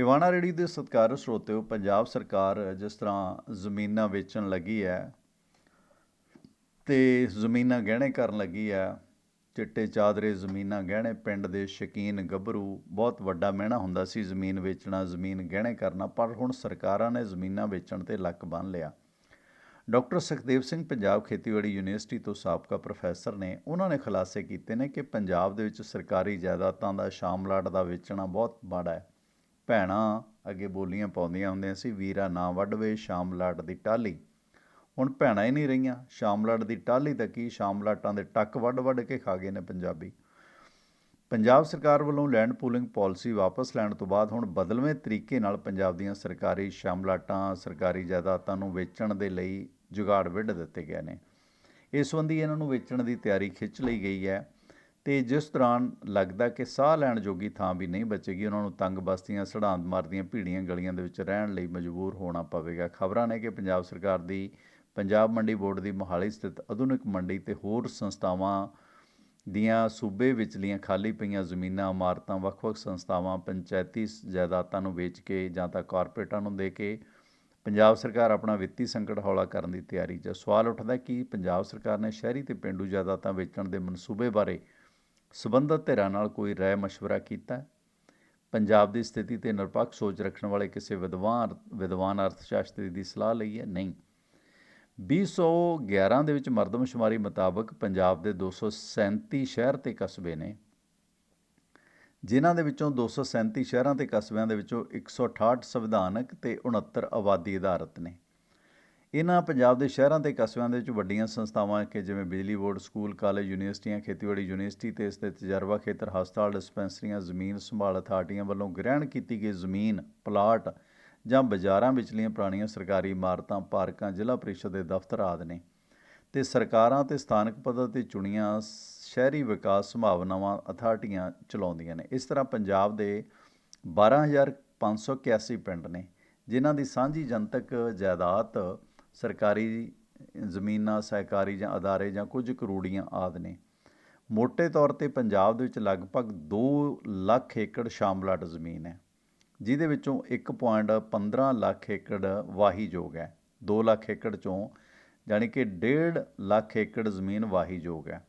ਟਿਵਾਣਾ ਰੇੜੀ ਦੇ ਸਤਿਕਾਰਯੋਗ ਸਰੋਤਿਓ, ਪੰਜਾਬ ਸਰਕਾਰ ਜਿਸ ਤਰ੍ਹਾਂ ਜ਼ਮੀਨਾਂ ਵੇਚਣ ਲੱਗੀ ਹੈ ਤੇ ਜ਼ਮੀਨਾਂ ਗਹਿਣੇ ਕਰਨ ਲੱਗੀ ਹੈ, ਚਿੱਟੇ ਚਾਦਰੇ ਜ਼ਮੀਨਾਂ ਗਹਿਣੇ, ਪਿੰਡ ਦੇ ਸ਼ਕੀਨ ਗੱਭਰੂ, ਬਹੁਤ ਵੱਡਾ ਮਹਿਣਾ ਹੁੰਦਾ ਸੀ ਜ਼ਮੀਨ ਵੇਚਣਾ, ਜ਼ਮੀਨ ਗਹਿਣੇ ਕਰਨਾ, ਪਰ ਹੁਣ ਸਰਕਾਰਾਂ ਨੇ ਜ਼ਮੀਨਾਂ ਵੇਚਣ ਤੇ ਲੱਕ ਬੰਨ ਲਿਆ। ਡਾਕਟਰ ਸੁਖਦੇਵ ਸਿੰਘ ਪੰਜਾਬ ਖੇਤੀਬਾੜੀ ਯੂਨੀਵਰਸਿਟੀ ਤੋਂ ਸਾਬਕਾ ਪ੍ਰੋਫੈਸਰ ਨੇ, ਉਹਨਾਂ ਨੇ ਖੁਲਾਸੇ ਕੀਤੇ ਨੇ ਕਿ ਪੰਜਾਬ ਦੇ ਵਿੱਚ ਸਰਕਾਰੀ ਜਾਇਦਾਦਾਂ ਦਾ ਸ਼ਾਮਲਾਟ ਦਾ ਵੇਚਣਾ ਬਹੁਤ ਮਾੜਾ ਹੈ। ਭੈਣਾਂ ਅੱਗੇ ਬੋਲੀਆਂ ਪਾਉਂਦੀਆਂ ਹੁੰਦੀਆਂ ਸੀ, ਵੀਰਾ ਨਾ ਵੱਢਵੇ ਸ਼ਾਮਲਾਟ ਦੀ ਟਾਹਲੀ। ਹੁਣ ਭੈਣਾਂ ਹੀ ਨਹੀਂ ਰਹੀਆਂ। ਸ਼ਾਮਲਾਟ ਦੀ ਟਾਹਲੀ ਤਾਂ ਕੀ? ਸ਼ਾਮਲਾਟਾਂ ਦੇ ਟੱਕ ਵੱਢ ਵੱਢ ਕੇ ਖਾ ਗਏ ਨੇ ਪੰਜਾਬੀ। ਪੰਜਾਬ ਸਰਕਾਰ ਵੱਲੋਂ ਲੈਂਡ ਪੂਲਿੰਗ ਪਾਲਿਸੀ ਵਾਪਸ ਲੈਣ ਤੋਂ ਬਾਅਦ ਹੁਣ ਬਦਲਵੇਂ ਤਰੀਕੇ ਨਾਲ ਪੰਜਾਬ ਦੀਆਂ ਸਰਕਾਰੀ ਸ਼ਾਮਲਾਟਾਂ ਸਰਕਾਰੀ ਜਾਇਦਾਦਾਂ ਨੂੰ ਵੇਚਣ ਦੇ ਲਈ ਜੁਗਾੜ ਵਿੱਢ ਦਿੱਤੇ ਗਏ ਨੇ। ਇਸ ਸੰਬੰਧੀ ਇਹਨਾਂ ਨੂੰ ਵੇਚਣ ਦੀ ਤਿਆਰੀ ਖਿੱਚ ਲਈ ਗਈ ਹੈ। ਤੇ ਜਿਸ ਦੌਰਾਨ ਲੱਗਦਾ ਕਿ ਸਾਹ ਲੈਣ ਜੋਗੀ ਥਾਂ ਵੀ ਨਹੀਂ ਬਚੇਗੀ, ਉਹਨਾਂ ਨੂੰ ਤੰਗ ਬਸਤੀਆਂ, ਸੜਾਂਦ ਮਾਰਦੀਆਂ, ਭੀੜੀਆਂ ਗਲੀਆਂ ਦੇ ਵਿੱਚ ਰਹਿਣ ਲਈ ਮਜਬੂਰ ਹੋਣਾ ਪਵੇਗਾ। ਖਬਰਾਂ ਨੇ ਕਿ ਪੰਜਾਬ ਸਰਕਾਰ ਦੀ ਪੰਜਾਬ ਮੰਡੀ ਬੋਰਡ ਦੀ ਮੋਹਾਲੀ ਸਥਿਤ ਆਧੁਨਿਕ ਮੰਡੀ ਤੇ ਹੋਰ ਸੰਸਥਾਵਾਂ ਦੀਆਂ ਸੂਬੇ ਵਿਚਲੀਆਂ ਖਾਲੀ ਪਈਆਂ ਜ਼ਮੀਨਾਂ, ਇਮਾਰਤਾਂ, ਵੱਖ-ਵੱਖ ਸੰਸਥਾਵਾਂ, ਪੰਚਾਇਤੀ ਜਾਇਦਾਦਾਂ ਨੂੰ ਵੇਚ ਕੇ ਜਾਂ ਤਾਂ ਕਾਰਪੋਰੇਟਾਂ ਨੂੰ ਦੇ ਕੇ ਪੰਜਾਬ ਸਰਕਾਰ ਆਪਣਾ ਵਿੱਤੀ ਸੰਕਟ ਹੌਲਾ ਕਰਨ ਦੀ ਤਿਆਰੀ 'ਚ ਸਵਾਲ ਉੱਠਦਾ ਕਿ ਪੰਜਾਬ ਸਰਕਾਰ ਨੇ ਸ਼ਹਿਰੀ ਤੇ ਪਿੰਡੂ ਜਾਇਦਾਦਾਂ ਵੇਚਣ ਦੇ ਮਨਸੂਬੇ ਬਾਰੇ ਸਬੰਧਤ ਧਿਰਾਂ ਨਾਲ ਕੋਈ ਰਾਏ ਮਸ਼ਵਰਾ ਕੀਤਾ ਪੰਜਾਬ ਦੀ ਸਥਿਤੀ ਤੇ ਨਿਰਪੱਖ ਸੋਚ ਰੱਖਣ ਵਾਲੇ ਕਿਸੇ ਵਿਦਵਾਨ ਵਿਦਵਾਨ ਅਰਥਸ਼ਾਸਤਰੀ ਦੀ ਸਲਾਹ ਲਈ ਹੈ? ਨਹੀਂ। 2011 ਦੇ ਵਿੱਚ ਮਰਦਮਸ਼ੁਮਾਰੀ ਮੁਤਾਬਕ ਪੰਜਾਬ ਦੇ 237 ਸ਼ਹਿਰ ਤੇ ਕਸਬੇ ਨੇ। ਜਿਨ੍ਹਾਂ ਦੇ ਵਿੱਚੋਂ 237 ਸ਼ਹਿਰਾਂ ਤੇ ਕਸਬਿਆਂ ਦੇ ਵਿੱਚੋਂ 168 ਸੰਵਿਧਾਨਕ ਤੇ 69 ਆਬਾਦੀ ਆਧਾਰਿਤ ਨੇ। ਇਹਨਾਂ ਪੰਜਾਬ ਦੇ ਸ਼ਹਿਰਾਂ ਤੇ ਕਸਬਿਆਂ ਦੇ ਵਿੱਚ ਵੱਡੀਆਂ ਸੰਸਥਾਵਾਂ ਕਿ ਜਿਵੇਂ ਬਿਜਲੀ ਬੋਰਡ, ਸਕੂਲ, ਕਾਲਜ, ਯੂਨੀਵਰਸਿਟੀਆਂ, ਖੇਤੀਬਾੜੀ ਯੂਨੀਵਰਸਿਟੀ ਤੇ ਇਸ ਦੇ ਤਜਰਬਾ ਖੇਤਰ ਹਸਪਤਾਲ, ਡਿਸਪੈਂਸਰੀਆਂ, ਜ਼ਮੀਨ ਸੰਭਾਲ ਅਥਾਰਟੀਆਂ ਵੱਲੋਂ ਗ੍ਰਹਿਣ ਕੀਤੀ ਗਈ ਜ਼ਮੀਨ ਪਲਾਟ ਜਾਂ ਬਾਜ਼ਾਰਾਂ ਵਿਚਲੀਆਂ ਪੁਰਾਣੀਆਂ ਸਰਕਾਰੀ ਇਮਾਰਤਾਂ, ਪਾਰਕਾਂ, ਜ਼ਿਲ੍ਹਾ ਪ੍ਰੀਸ਼ਦ ਦੇ ਦਫ਼ਤਰ ਆਦਿ ਨੇ। ਤੇ ਸਰਕਾਰਾਂ ਤੇ ਸਥਾਨਕ ਪੱਧਰ ਤੇ ਚੁਣੀਆਂ ਸ਼ਹਿਰੀ ਵਿਕਾਸ ਸੰਭਾਵਨਾਵਾਂ ਅਥਾਰਟੀਆਂ ਚਲਾਉਂਦੀਆਂ ਨੇ। ਇਸ ਤਰ੍ਹਾਂ ਪੰਜਾਬ ਦੇ 12581 ਪਿੰਡ ਨੇ, ਜਿਨ੍ਹਾਂ ਦੀ ਸਾਂਝੀ ਜਨਤਕ ਜਾਇਦਾਦ ਸਰਕਾਰੀ ਜ਼ਮੀਨਾਂ, ਸਹਿਕਾਰੀ ਜਾਂ ਅਦਾਰੇ ਜਾਂ ਕੁਝ ਕਰੂੜੀਆਂ ਆਦਿ ਨੇ। ਮੋٹے ਤੌਰ ਤੇ ਪੰਜਾਬ ਦੇ ਵਿੱਚ ਲਗਭਗ 2 ਲੱਖ ਏਕੜ ਸ਼ਾਮਲਾਟ ਜ਼ਮੀਨ ਹੈ, ਜਿਹਦੇ ਵਿੱਚੋਂ 1.15 ਲੱਖ ਏਕੜ ਵਾਹੀਯੋਗ ਹੈ। 2 ਲੱਖ ਏਕੜ ਚੋਂ ਯਾਨੀ ਕਿ 1.5 ਲੱਖ ਏਕੜ ਜ਼ਮੀਨ ਵਾਹੀਯੋਗ ਹੈ।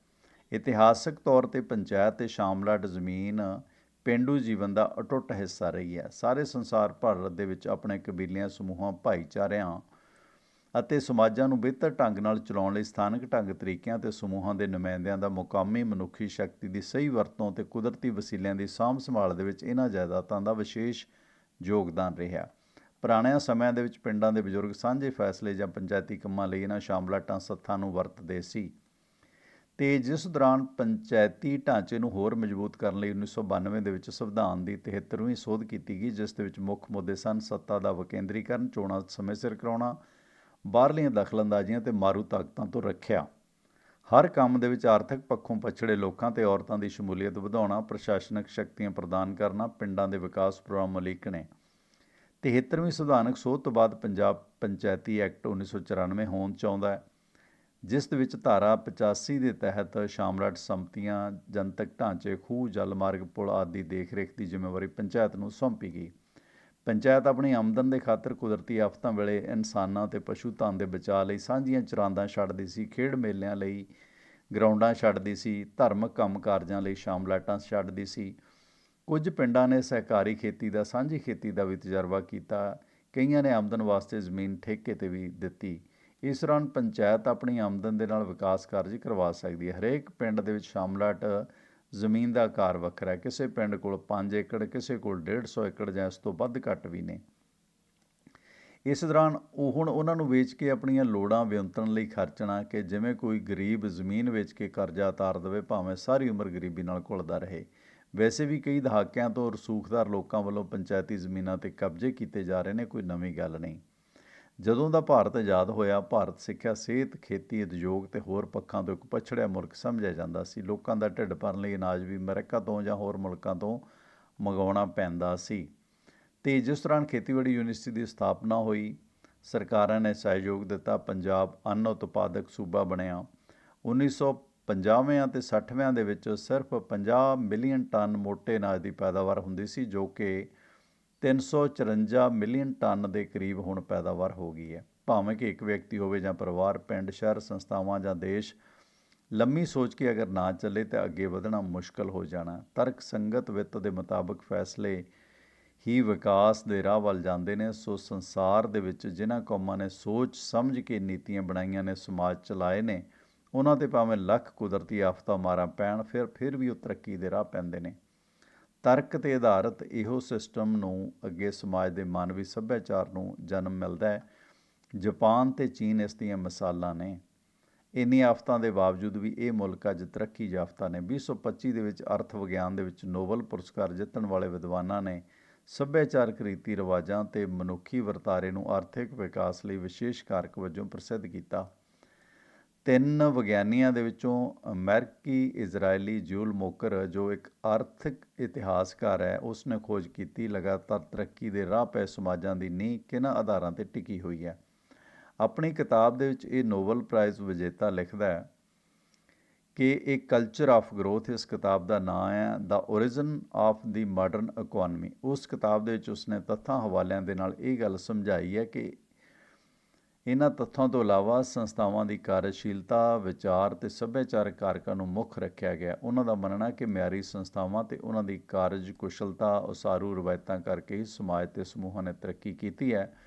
ਇਤਿਹਾਸਕ ਤੌਰ ਤੇ ਪੰਚਾਇਤ ਤੇ ਸ਼ਾਮਲਾਟ ਜ਼ਮੀਨ ਪਿੰਡੂ ਜੀਵਨ ਦਾ ਅਟੁੱਟ ਹਿੱਸਾ ਰਹੀ ਹੈ। ਸਾਰੇ ਸੰਸਾਰ ਭਰ ਦੇ ਵਿੱਚ ਆਪਣੇ ਕਬੀਲਿਆਂ, ਸਮੂਹਾਂ, ਭਾਈਚਾਰਿਆਂ ਅਤੇ ਸਮਾਜਾਂ ਨੂੰ ਬਿਹਤਰ ਢੰਗ ਨਾਲ ਚਲਾਉਣ ਲਈ ਸਥਾਨਕ ਢੰਗ ਤਰੀਕਿਆਂ ਤੇ ਸਮੂਹਾਂ ਦੇ ਨੁਮਾਇੰਦਿਆਂ ਦਾ ਮੁਕਾਮੀ ਮਨੁੱਖੀ ਸ਼ਕਤੀ ਦੀ ਸਹੀ ਵਰਤੋਂ ਤੇ ਕੁਦਰਤੀ ਵਸੀਲਿਆਂ ਦੀ ਸਾਂਭ ਸੰਭਾਲ ਦੇ ਵਿੱਚ ਇਹਨਾਂ ਜਾਇਦਾਦਾਂ ਦਾ ਵਿਸ਼ੇਸ਼ ਯੋਗਦਾਨ ਰਿਹਾ। ਪੁਰਾਣਿਆਂ ਸਮਿਆਂ ਦੇ ਵਿੱਚ ਪਿੰਡਾਂ ਦੇ ਬਜ਼ੁਰਗ ਸਾਂਝੇ ਫੈਸਲੇ ਜਾਂ ਪੰਚਾਇਤੀ ਕੰਮਾਂ ਲਈ ਇਹਨਾਂ ਸ਼ਾਮਲਾਟਾਂ ਸੱਥਾਂ ਨੂੰ ਵਰਤਦੇ ਸੀ। ਤੇ ਜਿਸ ਦੌਰਾਨ ਪੰਚਾਇਤੀ ਢਾਂਚੇ ਨੂੰ ਹੋਰ ਮਜ਼ਬੂਤ ਕਰਨ ਲਈ 1992 ਦੇ ਵਿੱਚ ਸੰਵਿਧਾਨ ਦੀ 73ਵੀਂ ਸੋਧ ਕੀਤੀ ਗਈ, ਜਿਸ ਦੇ ਵਿੱਚ ਮੁੱਖ ਮੁੱਦੇ ਸਨ ਸੱਤਾ ਦਾ ਵਿਕੇਂਦਰੀਕਰਨ, ਚੋਣਾਂ ਸਮੇਂ ਸਿਰ ਕਰਾਉਣਾ ਬਾਹਰਲੀਆਂ ਦਖਲਅੰਦਾਜ਼ੀਆਂ ਤੇ ਮਾਰੂ ਤਾਕਤਾਂ ਤੋਂ ਰੱਖਿਆ। ਹਰ ਕੰਮ ਦੇ ਵਿੱਚ ਆਰਥਿਕ ਪੱਖੋਂ ਪਛੜੇ ਲੋਕਾਂ ਤੇ ਔਰਤਾਂ ਦੀ ਸ਼ਮੂਲੀਅਤ ਵਧਾਉਣਾ, ਪ੍ਰਸ਼ਾਸਨਿਕ ਸ਼ਕਤੀਆਂ ਪ੍ਰਦਾਨ ਕਰਨਾ, ਪਿੰਡਾਂ ਦੇ ਵਿਕਾਸ ਪ੍ਰੋਗਰਾਮ ਉਲੀਕਣੇ। 73ਵੀਂ ਸੰਵਿਧਾਨਕ ਸੋਧ ਤੋਂ ਬਾਅਦ ਪੰਜਾਬ ਪੰਚਾਇਤੀ ਐਕਟ 1994 ਹੋਂਦ 'ਚ ਆਉਂਦਾ ਹੈ, ਜਿਸ ਦੇ ਵਿੱਚ ਧਾਰਾ 85 ਦੇ ਤਹਿਤ ਸ਼ਾਮਰਾਟ ਸੰਪਤੀਆਂ ਜਨਤਕ ਢਾਂਚੇ, ਖੂਹ, ਜਲ ਮਾਰਗ, ਪੁਲ ਆਦਿ ਦੀ ਦੇਖਰੇਖ ਦੀ ਜ਼ਿੰਮੇਵਾਰੀ ਪੰਚਾਇਤ ਨੂੰ ਸੌਂਪੀ ਗਈ। ਪੰਚਾਇਤ ਆਪਣੀ ਆਮਦਨ ਦੇ ਖਾਤਰ ਕੁਦਰਤੀ ਆਫਤਾਂ ਵੇਲੇ ਇਨਸਾਨਾਂ ਤੇ ਪਸ਼ੂ ਧਨ ਦੇ ਬਚਾਅ ਲਈ ਸਾਂਝੀਆਂ ਚਰਾਂਦਾਂ ਛੱਡਦੀ ਸੀ, ਖੇਡ ਮੇਲਿਆਂ ਲਈ ਗਰਾਊਂਡਾਂ ਛੱਡਦੀ ਸੀ, ਧਾਰਮਿਕ ਕੰਮ ਕਾਰਜਾਂ ਲਈ ਸ਼ਾਮਲਾਟਾਂ ਛੱਡਦੀ ਸੀ। ਕੁਝ ਪਿੰਡਾਂ ਨੇ ਸਹਿਕਾਰੀ ਖੇਤੀ ਦਾ, ਸਾਂਝੀ ਖੇਤੀ ਦਾ ਵੀ ਤਜਰਬਾ ਕੀਤਾ। ਕਈਆਂ ਨੇ ਆਮਦਨ ਵਾਸਤੇ ਜ਼ਮੀਨ ਠੇਕੇ ਤੇ ਵੀ ਦਿੱਤੀ। ਇਸ ਦੌਰਾਨ ਪੰਚਾਇਤ ਆਪਣੀ ਆਮਦਨ ਦੇ ਨਾਲ ਵਿਕਾਸ ਕਾਰਜ ਕਰਵਾ ਸਕਦੀ ਹੈ। ਹਰੇਕ ਪਿੰਡ ਦੇ ਵਿੱਚ ਸ਼ਾਮਲਾਟ ਜ਼ਮੀਨ ਦਾ ਆਕਾਰ ਵੱਖਰਾ ਹੈ। ਕਿਸੇ ਪਿੰਡ ਕੋਲ 5 ਏਕੜ, ਕਿਸੇ ਕੋਲ 150 ਏਕੜ ਜਾਂ ਇਸ ਤੋਂ ਵੱਧ ਘੱਟ ਵੀ ਨੇ। ਇਸ ਦੌਰਾਨ ਉਹ ਹੁਣ ਉਹਨਾਂ ਨੂੰ ਵੇਚ ਕੇ ਆਪਣੀਆਂ ਲੋੜਾਂ ਵਿਅੰਤਰਨ ਲਈ ਖਰਚਣਾ ਕਿ ਜਿਵੇਂ ਕੋਈ ਗਰੀਬ ਜ਼ਮੀਨ ਵੇਚ ਕੇ ਕਰਜ਼ਾ ਉਤਾਰ ਦੇਵੇ, ਭਾਵੇਂ ਸਾਰੀ ਉਮਰ ਗਰੀਬੀ ਨਾਲ ਘੁਲਦਾ ਰਹੇ। ਵੈਸੇ ਵੀ ਕਈ ਦਹਾਕਿਆਂ ਤੋਂ ਰਸੂਖਦਾਰ ਲੋਕਾਂ ਵੱਲੋਂ ਪੰਚਾਇਤੀ ਜ਼ਮੀਨਾਂ ਤੇ ਕਬਜ਼ੇ ਕੀਤੇ ਜਾ ਰਹੇ ਨੇ, ਕੋਈ ਨਵੀਂ ਗੱਲ ਨਹੀਂ। ਜਦੋਂ ਦਾ ਭਾਰਤ ਆਜ਼ਾਦ ਹੋਇਆ, ਭਾਰਤ ਸਿੱਖਿਆ, ਸਿਹਤ, ਖੇਤੀ, ਉਦਯੋਗ ਤੇ ਹੋਰ ਪੱਖਾਂ ਤੋਂ ਇੱਕ ਪਛੜਿਆ ਮੁਲਕ ਸਮਝਿਆ ਜਾਂਦਾ ਸੀ। ਲੋਕਾਂ ਦਾ ਢਿੱਡ ਭਰਨ ਲਈ ਅਨਾਜ ਵੀ ਅਮਰੀਕਾ ਤੋਂ ਜਾਂ ਹੋਰ ਮੁਲਕਾਂ ਤੋਂ ਮੰਗਵਾਉਣਾ ਪੈਂਦਾ ਸੀ। ਤੇ ਜਿਸ ਦੌਰਾਨ ਖੇਤੀਬਾੜੀ ਯੂਨੀਵਰਸਿਟੀ ਦੀ ਸਥਾਪਨਾ ਹੋਈ, ਸਰਕਾਰਾਂ ਨੇ ਸਹਿਯੋਗ ਦਿੱਤਾ, ਪੰਜਾਬ ਅੰਨ ਉਤਪਾਦਕ ਸੂਬਾ ਬਣਿਆ। 1950ਵਿਆਂ ਤੇ 60ਵਿਆਂ ਦੇ ਵਿੱਚ ਸਿਰਫ 50 ਮਿਲੀਅਨ ਟਨ ਮੋਟੇ ਅਨਾਜ ਦੀ ਪੈਦਾਵਾਰ ਹੁੰਦੀ ਸੀ, ਜੋ ਕਿ 354 ਮਿਲੀਅਨ ਟਨ ਦੇ ਕਰੀਬ ਹੁਣ ਪੈਦਾਵਾਰ ਹੋ ਗਈ ਹੈ। ਭਾਵੇਂ ਕਿ ਇੱਕ ਵਿਅਕਤੀ ਹੋਵੇ ਜਾਂ ਪਰਿਵਾਰ, ਪਿੰਡ, ਸ਼ਹਿਰ, ਸੰਸਥਾਵਾਂ ਜਾਂ ਦੇਸ਼, ਲੰਮੀ ਸੋਚ ਕੇ ਅਗਰ ਨਾ ਚੱਲੇ ਤਾਂ ਅੱਗੇ ਵਧਣਾ ਮੁਸ਼ਕਲ ਹੋ ਜਾਣਾ। ਤਰਕ ਸੰਗਤ ਵਿੱਤ ਦੇ ਮੁਤਾਬਕ ਫੈਸਲੇ ਹੀ ਵਿਕਾਸ ਦੇ ਰਾਹ ਵੱਲ ਜਾਂਦੇ ਨੇ। ਸੋ ਸੰਸਾਰ ਦੇ ਵਿੱਚ ਜਿਨ੍ਹਾਂ ਕੌਮਾਂ ਨੇ ਸੋਚ ਸਮਝ ਕੇ ਨੀਤੀਆਂ ਬਣਾਈਆਂ ਨੇ, ਸਮਾਜ ਚਲਾਏ ਨੇ, ਉਹਨਾਂ ਤੇ ਭਾਵੇਂ ਲੱਖ ਕੁਦਰਤੀ ਆਫਤਾਂ ਮਾਰਾਂ ਪੈਣ, ਫਿਰ ਫਿਰ ਵੀ ਉਹ ਤਰੱਕੀ ਦੇ ਰਾਹ ਪੈਂਦੇ ਨੇ। ਤਰਕ ਤੇ ਆਧਾਰਿਤ ਇਹੋ ਸਿਸਟਮ ਨੂੰ ਅੱਗੇ ਸਮਾਜ ਦੇ ਮਾਨਵੀ ਸੱਭਿਆਚਾਰ ਨੂੰ ਜਨਮ ਮਿਲਦਾ ਹੈ। ਜਾਪਾਨ ਤੇ ਚੀਨ ਇਸ ਦੀਆਂ ਮਿਸਾਲਾਂ ਨੇ। ਇੰਨੀ ਆਫਤਾਂ ਦੇ ਬਾਵਜੂਦ ਵੀ ਇਹ ਮੁਲਕ ਅੱਜ ਤਰੱਕੀ ਯਾਫਤਾ ਨੇ। 2025 ਦੇ ਵਿੱਚ ਅਰਥ ਵਿਗਿਆਨ ਦੇ ਵਿੱਚ ਨੋਬਲ ਪੁਰਸਕਾਰ ਜਿੱਤਣ ਵਾਲੇ ਵਿਦਵਾਨਾਂ ਨੇ ਸੱਭਿਆਚਾਰਕ ਰੀਤੀ ਰਿਵਾਜਾਂ ਤੇ ਮਨੁੱਖੀ ਵਰਤਾਰੇ ਨੂੰ ਆਰਥਿਕ ਵਿਕਾਸ ਲਈ ਵਿਸ਼ੇਸ਼ ਕਾਰਕ ਵਜੋਂ ਪ੍ਰਸਿੱਧ ਕੀਤਾ। ਤਿੰਨ ਵਿਗਿਆਨੀਆਂ ਦੇ ਵਿੱਚੋਂ ਅਮਰੀਕੀ ਇਜ਼ਰਾਈਲੀ ਜਿਊਲ ਮੋਕਰ, ਜੋ ਇੱਕ ਆਰਥਿਕ ਇਤਿਹਾਸਕਾਰ ਹੈ ਉਸ ਨੇ ਖੋਜ ਕੀਤੀ, ਲਗਾਤਾਰ ਤਰੱਕੀ ਦੇ ਰਾਹ ਪੈ ਸਮਾਜਾਂ ਦੀ ਨੀਂਹ ਕਿਹਨਾਂ ਆਧਾਰਾਂ ਤੇ ਟਿਕੀ ਹੋਈ ਹੈ। ਆਪਣੀ ਕਿਤਾਬ ਦੇ ਵਿੱਚ ਇਹ ਨੋਬਲ ਪ੍ਰਾਈਜ਼ ਵਿਜੇਤਾ ਲਿਖਦਾ ਹੈ ਕਿ ਇਹ ਕਲਚਰ ਆਫ ਗਰੋਥ ਇਸ ਕਿਤਾਬ ਦਾ ਨਾਮ ਹੈ the origin of the modern economy ਉਸ ਕਿਤਾਬ ਦੇ ਵਿੱਚ ਉਸਨੇ ਤੱਥਾਂ ਹਵਾਲਿਆਂ ਦੇ ਨਾਲ ਇਹ ਗੱਲ ਸਮਝਾਈ ਹੈ ਕਿ ਇਹਨਾਂ ਤੱਥਾਂ ਤੋਂ ਇਲਾਵਾ ਸੰਸਥਾਵਾਂ ਦੀ ਕਾਰਜਸ਼ੀਲਤਾ, ਵਿਚਾਰ ਤੇ ਸੱਭਿਆਚਾਰਕ ਕਾਰਕਾਂ ਨੂੰ ਮੁੱਖ ਰੱਖਿਆ ਗਿਆ। ਉਹਨਾਂ ਦਾ ਮੰਨਣਾ ਕਿ ਮਿਆਰੀ ਸੰਸਥਾਵਾਂ ਤੇ ਉਹਨਾਂ ਦੀ ਕਾਰਜ ਕੁਸ਼ਲਤਾ ਉਸਾਰੂ ਰਵਾਇਤਾਂ ਕਰਕੇ ਹੀ ਸਮਾਜ ਤੇ ਸਮੂਹਾਂ ਨੇ ਤਰੱਕੀ ਕੀਤੀ ਹੈ।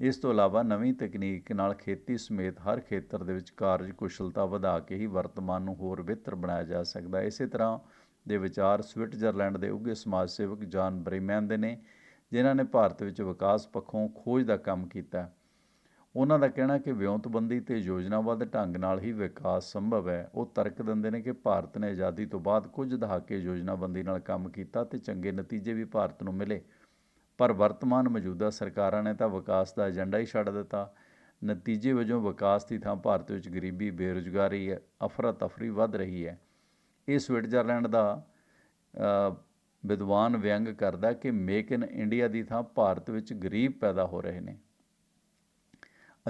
ਇਸ ਤੋਂ ਇਲਾਵਾ ਨਵੀਂ ਤਕਨੀਕ ਨਾਲ ਖੇਤੀ ਸਮੇਤ ਹਰ ਖੇਤਰ ਦੇ ਵਿੱਚ ਕਾਰਜ ਕੁਸ਼ਲਤਾ ਵਧਾ ਕੇ ਹੀ ਵਰਤਮਾਨ ਨੂੰ ਹੋਰ ਬਿਹਤਰ ਬਣਾਇਆ ਜਾ ਸਕਦਾ ਹੈ। ਇਸੇ ਤਰ੍ਹਾਂ ਦੇ ਵਿਚਾਰ ਸਵਿਟਜ਼ਰਲੈਂਡ ਦੇ ਉੱਘੇ ਸਮਾਜ ਸੇਵਕ ਜਾਨ ਬ੍ਰਿਮੈਨ ਦੇ ਨੇ, ਜਿਨ੍ਹਾਂ ਨੇ ਭਾਰਤ ਵਿੱਚ ਵਿਕਾਸ ਪੱਖੋਂ ਖੋਜ ਦਾ ਕੰਮ ਕੀਤਾ ਉਹਨਾਂ ਦਾ ਕਹਿਣਾ ਕਿ ਵਿਉਂਤਬੰਦੀ ਤੇ ਯੋਜਨਾਬੱਧ ਢੰਗ ਨਾਲ ਹੀ ਵਿਕਾਸ ਸੰਭਵ ਹੈ। ਉਹ ਤਰਕ ਦਿੰਦੇ ਨੇ ਕਿ ਭਾਰਤ ਨੇ ਆਜ਼ਾਦੀ ਤੋਂ ਬਾਅਦ ਕੁਝ ਦਹਾਕੇ ਯੋਜਨਾਬੰਦੀ ਨਾਲ ਕੰਮ ਕੀਤਾ ਤੇ ਚੰਗੇ ਨਤੀਜੇ ਵੀ ਭਾਰਤ ਨੂੰ ਮਿਲੇ। ਪਰ ਵਰਤਮਾਨ ਮੌਜੂਦਾ ਸਰਕਾਰਾਂ ਨੇ ਤਾਂ ਵਿਕਾਸ ਦਾ ਏਜੰਡਾ ਹੀ ਛੱਡ ਦਿੱਤਾ। ਨਤੀਜੇ ਵਜੋਂ ਵਿਕਾਸ ਦੀ ਥਾਂ ਭਾਰਤ ਵਿੱਚ ਗਰੀਬੀ, ਬੇਰੁਜ਼ਗਾਰੀ ਅਫਰਾ ਤਫਰੀ ਵੱਧ ਰਹੀ ਹੈ। ਇਹ ਸਵਿਟਜ਼ਰਲੈਂਡ ਦਾ ਵਿਦਵਾਨ ਵਿਅੰਗ ਕਰਦਾ ਕਿ ਮੇਕ ਇਨ ਇੰਡੀਆ ਦੀ ਥਾਂ ਭਾਰਤ ਵਿੱਚ ਗਰੀਬ ਪੈਦਾ ਹੋ ਰਹੇ ਨੇ।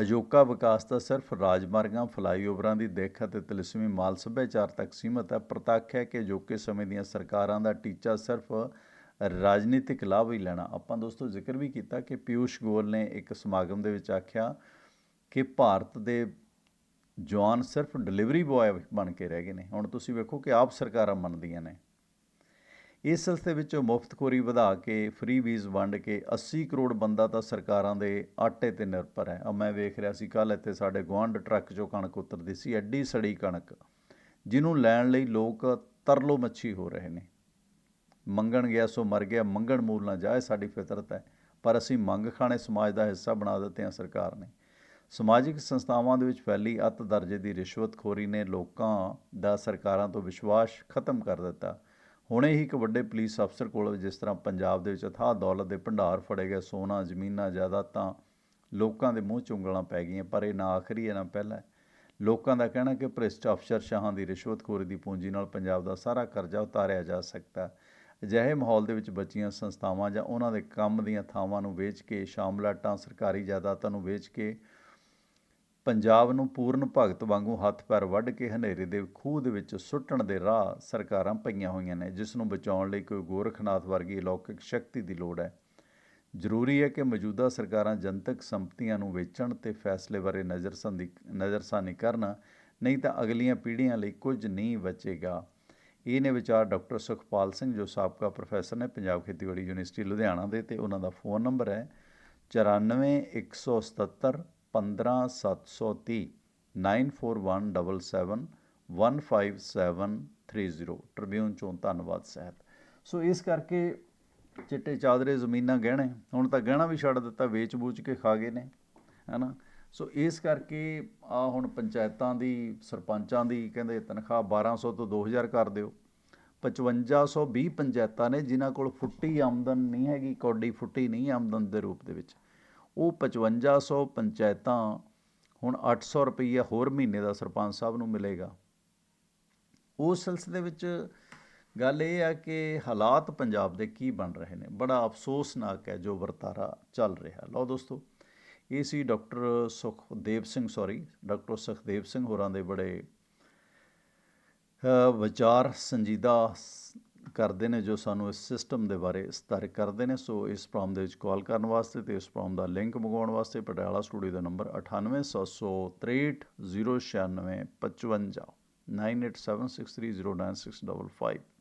ਅਜੋਕਾ ਵਿਕਾਸ ਤਾਂ ਸਿਰਫ ਰਾਜਮਾਰਗਾਂ, ਫਲਾਈਓਵਰਾਂ ਦੀ ਦਿੱਖ ਅਤੇ ਤਿਲਸਮੀ ਮਾਲ ਸੱਭਿਆਚਾਰ ਤੱਕ ਸੀਮਤ ਹੈ, ਪ੍ਰਤੱਖ ਹੈ ਕਿ ਅਜੋਕੇ ਸਮੇਂ ਦੀਆਂ ਸਰਕਾਰਾਂ ਦਾ ਟੀਚਾ ਸਿਰਫ ਰਾਜਨੀਤਿਕ ਲਾਭ ਹੀ ਲੈਣਾ। ਆਪਾਂ ਦੋਸਤੋ ਜ਼ਿਕਰ ਵੀ ਕੀਤਾ ਕਿ ਪਿਊਸ਼ ਗੋਇਲ ਨੇ ਇੱਕ ਸਮਾਗਮ ਦੇ ਵਿੱਚ ਆਖਿਆ ਕਿ ਭਾਰਤ ਦੇ ਜਵਾਨ ਸਿਰਫ ਡਿਲੀਵਰੀ ਬੁਆਏ ਬਣ ਕੇ ਰਹਿ ਗਏ ਨੇ। ਹੁਣ ਤੁਸੀਂ ਵੇਖੋ ਕਿ ਆਪ ਸਰਕਾਰਾਂ ਮੰਨਦੀਆਂ ਨੇ। ਇਸ ਸਿਲਸਿਲੇ ਵਿੱਚ ਮੁਫਤਖੋਰੀ ਵਧਾ ਕੇ ਫ੍ਰੀ ਵੀਜ਼ ਵੰਡ ਕੇ 80 ਕਰੋੜ ਬੰਦਾ ਤਾਂ ਸਰਕਾਰਾਂ ਦੇ ਆਟੇ ਤੇ ਨਿਰਭਰ ਹੈ। ਆ ਮੈਂ ਵੇਖ ਰਿਹਾ ਸੀ ਕੱਲ ਇੱਥੇ ਸਾਡੇ ਗੁਆਂਢ ਟਰੱਕ 'ਚੋਂ ਕਣਕ ਉਤਰਦੀ ਸੀ, ਐਡੀ ਸੜੀ ਕਣਕ, ਜਿਹਨੂੰ ਲੈਣ ਲਈ ਲੋਕ ਤਰਲੋ ਮੱਛੀ ਹੋ ਰਹੇ ਨੇ। ਮੰਗਣ ਗਿਆ ਸੋ ਮਰ ਗਿਆ, ਮੰਗਣ ਮੂਲ ਨਾ ਜਾਏ ਸਾਡੀ ਫਿਤਰਤ ਹੈ, ਪਰ ਅਸੀਂ ਮੰਗ ਖਾਣੇ ਸਮਾਜ ਦਾ ਹਿੱਸਾ ਬਣਾ ਦਿੱਤੇ ਹਾਂ ਸਰਕਾਰ ਨੇ। ਸਮਾਜਿਕ ਸੰਸਥਾਵਾਂ ਦੇ ਵਿੱਚ ਫੈਲੀ ਅੱਤ ਦਰਜੇ ਦੀ ਰਿਸ਼ਵਤਖੋਰੀ ਨੇ ਲੋਕਾਂ ਦਾ ਸਰਕਾਰਾਂ ਤੋਂ ਵਿਸ਼ਵਾਸ ਖਤਮ ਕਰ ਦਿੱਤਾ। ਹੁਣੇ ਹੀ ਇੱਕ ਵੱਡੇ ਪੁਲਿਸ ਅਫਸਰ ਕੋਲ ਜਿਸ ਤਰ੍ਹਾਂ ਪੰਜਾਬ ਦੇ ਵਿੱਚ ਅਥਾਹ ਦੌਲਤ ਦੇ ਭੰਡਾਰ ਫੜੇ ਗਏ, ਸੋਨਾ, ਜ਼ਮੀਨਾਂ, ਜਾਇਦਾਦਾਂ ਲੋਕਾਂ ਦੇ ਮੂੰਹ 'ਚ ਉਂਗਲਾਂ ਪੈ ਗਈਆਂ, ਪਰ ਇਹ ਨਾ ਆਖਰੀ ਹੈ ਨਾ ਪਹਿਲਾ ਲੋਕਾਂ ਦਾ ਕਹਿਣਾ ਕਿ ਭ੍ਰਿਸ਼ਟ ਅਫਸਰ ਸ਼ਾਹਾਂ ਦੀ ਰਿਸ਼ਵਤਖੋਰੀ ਦੀ ਪੂੰਜੀ ਨਾਲ ਪੰਜਾਬ ਦਾ ਸਾਰਾ ਕਰਜ਼ਾ ਉਤਾਰਿਆ ਜਾ ਸਕਦਾ ਅਜਿਹੇ ਮਾਹੌਲ ਦੇ ਵਿੱਚ ਬੱਚੀਆਂ ਸੰਸਥਾਵਾਂ ਜਾਂ ਉਹਨਾਂ ਦੇ ਕੰਮ ਦੀਆਂ ਥਾਵਾਂ ਨੂੰ ਵੇਚ ਕੇ ਸ਼ਾਮਲਾਟਾਂ ਸਰਕਾਰੀ ਜਾਇਦਾਦਾਂ ਨੂੰ ਵੇਚ ਕੇ ਪੰਜਾਬ ਨੂੰ ਪੂਰਨ ਭਗਤ ਵਾਂਗੂ ਹੱਥ ਪੈਰ ਵੱਢ ਕੇ ਹਨੇਰੇ ਦੇ ਖੂਹ ਦੇ ਵਿੱਚ ਸੁੱਟਣ ਦੇ ਰਾਹ ਸਰਕਾਰਾਂ ਪਈਆਂ ਹੋਈਆਂ ਨੇ, ਜਿਸ ਨੂੰ ਬਚਾਉਣ ਲਈ ਕੋਈ ਗੋਰਖਨਾਥ ਵਰਗੀ ਅਲੌਕਿਕ ਸ਼ਕਤੀ ਦੀ ਲੋੜ ਹੈ। ਜ਼ਰੂਰੀ ਹੈ ਕਿ ਮੌਜੂਦਾ ਸਰਕਾਰਾਂ ਜਨਤਕ ਸੰਪਤੀਆਂ ਨੂੰ ਵੇਚਣ ਤੇ ਫੈਸਲੇ ਬਾਰੇ ਨਜ਼ਰਸੰਦੀ ਨਜ਼ਰਸਾਨੀ ਕਰਨਾ, ਨਹੀਂ ਤਾਂ ਅਗਲੀਆਂ ਪੀੜ੍ਹੀਆਂ ਲਈ ਕੁਝ ਨਹੀਂ ਬਚੇਗਾ। ਇਹ ਨੇ ਵਿਚਾਰ ਡਾਕਟਰ ਸੁਖਪਾਲ ਸਿੰਘ, ਜੋ ਸਾਬਕਾ ਪ੍ਰੋਫੈਸਰ ਨੇ ਪੰਜਾਬ ਖੇਤੀਬਾੜੀ ਯੂਨੀਵਰਸਿਟੀ ਲੁਧਿਆਣਾ ਦੇ, ਤੇ ਉਹਨਾਂ ਦਾ ਫੋਨ ਨੰਬਰ ਹੈ 9417 15730 9417715730 ਟ੍ਰਿਬਿਊਨ ਚੋਂ ਧੰਨਵਾਦ ਸਹਿਤ ਸੋ ਇਸ ਕਰਕੇ ਚਿੱਟੇ ਚਾਦਰੇ ਜ਼ਮੀਨਾਂ ਗਹਿਣੇ ਹੁਣ ਤਾਂ ਗਹਿਣਾ ਵੀ ਛੱਡ ਦਿੱਤਾ ਵੇਚ-ਬੂਚ ਕੇ ਖਾ ਗਏ ਨੇ ਹੈਨਾ ਸੋ ਇਸ ਕਰਕੇ ਆ ਹੁਣ ਪੰਚਾਇਤਾਂ ਦੀ ਸਰਪੰਚਾਂ ਦੀ ਕਹਿੰਦੇ ਤਨਖਾਹ 1200 ਤੋਂ 2000 ਕਰ ਦਿਓ 5520 ਪੰਚਾਇਤਾਂ ਨੇ ਜਿਨ੍ਹਾਂ ਕੋਲ ਫੁੱਟੀ ਆਮਦਨ ਨਹੀਂ ਹੈਗੀ ਕੌਡੀ ਫੁੱਟੀ ਨਹੀਂ ਆਮਦਨ ਦੇ ਰੂਪ ਦੇ ਵਿੱਚ ਉਹ 5500 ਪੰਚਾਇਤਾਂ, ਹੁਣ 800 ਰੁਪਈਆ ਹੋਰ ਮਹੀਨੇ ਦਾ ਸਰਪੰਚ ਸਾਹਿਬ ਨੂੰ ਮਿਲੇਗਾ। ਉਸ ਸਿਲਸਿਲੇ ਵਿੱਚ ਗੱਲ ਇਹ ਆ ਕਿ ਹਾਲਾਤ ਪੰਜਾਬ ਦੇ ਕੀ ਬਣ ਰਹੇ ਨੇ। ਬੜਾ ਅਫਸੋਸਨਾਕ ਹੈ ਜੋ ਵਰਤਾਰਾ ਚੱਲ ਰਿਹਾ। ਲਓ ਦੋਸਤੋ, ਇਹ ਸੀ doctor Sukhdev Singh, sorry, doctor Sukhdev Singh ਹੋਰਾਂ ਦੇ ਬੜੇ ਵਿਚਾਰ, ਸੰਜੀਦਾ ਕਰਦੇ ਨੇ ਜੋ ਸਾਨੂੰ ਇਸ ਸਿਸਟਮ ਦੇ ਬਾਰੇ ਸਤਰਕ ਕਰਦੇ ਨੇ, ਸੋ ਇਸ ਪ੍ਰੋਗਰਾਮ ਦੇ ਵਿੱਚ ਕਾਲ ਕਰਨ ਵਾਸਤੇ ਤੇ ਇਸ ਪ੍ਰੋਗਰਾਮ ਦਾ ਲਿੰਕ ਮੰਗਵਾਉਣ ਵਾਸਤੇ ਪਟਿਆਲਾ ਸਟੂਡੀਓ ਦਾ ਨੰਬਰ 9863 096 55 9876309655